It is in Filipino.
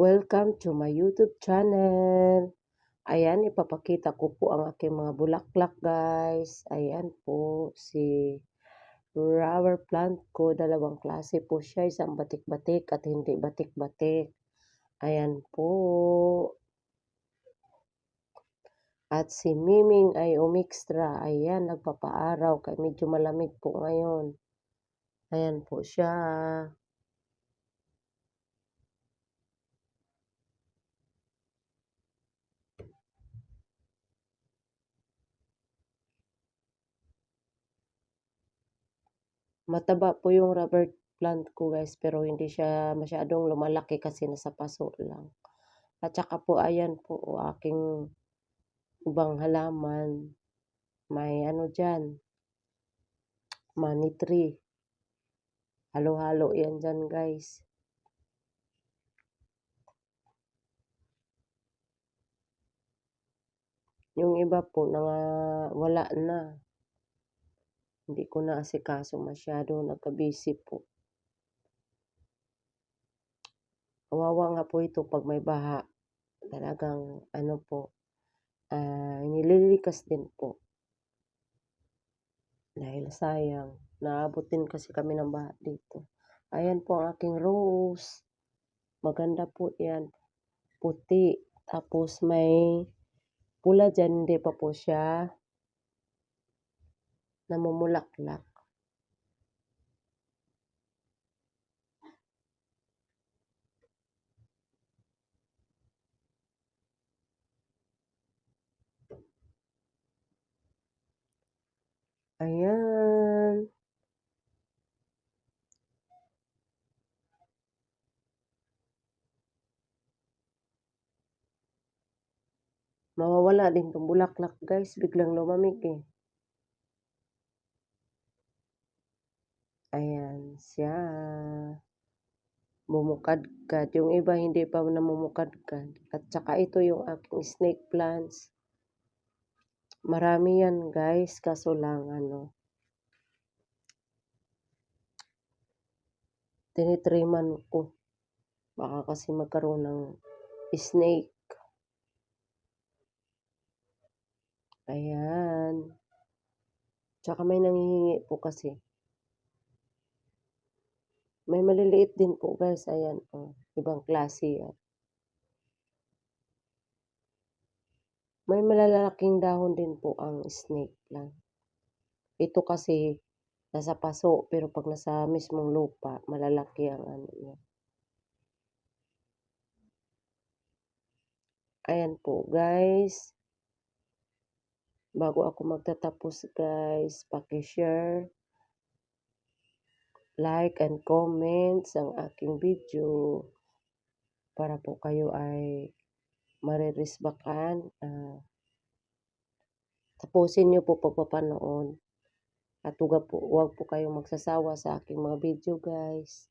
Welcome to my YouTube channel. Ayan, ipapakita ko po ang aking mga bulaklak guys. Ayan po, si rubber plant ko. Dalawang klase po siya. Isang batik-batik at hindi batik-batik. Ayan po. At si Miming ay umixtra. Ayan, nagpapaaraw. Kaya medyo malamig po ngayon. Ayan po siya. Mataba po yung rubber plant ko guys pero hindi siya masyadong lumalaki kasi nasa paso lang. At saka po ayan po aking ibang halaman. May ano dyan. Money tree. Halo-halo yan dyan guys. Yung iba po nanga wala na. Hindi ko na asikaso masyado, nagka-busy po. Kawawa nga po ito pag may baha. Talagang ano po, ah, nililikas din po. Dahil sayang, naabot din kasi kami ng baha dito. Ayan po ang aking rose. Maganda po yan. Puti. Tapos may pula dyan, hindi pa po siya namumulaklak. Ayan. Mawawala din tong bulaklak guys, biglang lumamig eh. Ayan siya. Bumukadkad. Yung iba hindi pa namumukadkad. At saka ito yung aking snake plants. Marami yan guys, kaso lang ano. Tinitriman ko. Baka kasi magkaroon ng snake. Ayan. Tsaka may nangihingi po kasi. May maliliit din po guys. Ayan. Oh, ibang klase yan. May malalaking dahon din po ang snake plant. Ito kasi nasa paso pero pag nasa mismong lupa malalaki ang ano niya. Ayan po guys. Bago ako magtatapos guys, paki-share like and comments ang aking video para po kayo ay maririsbakan. Uh, tapusin niyo po pagpapanood. At huwag po, huwag po kayong magsasawa sa aking mga video guys.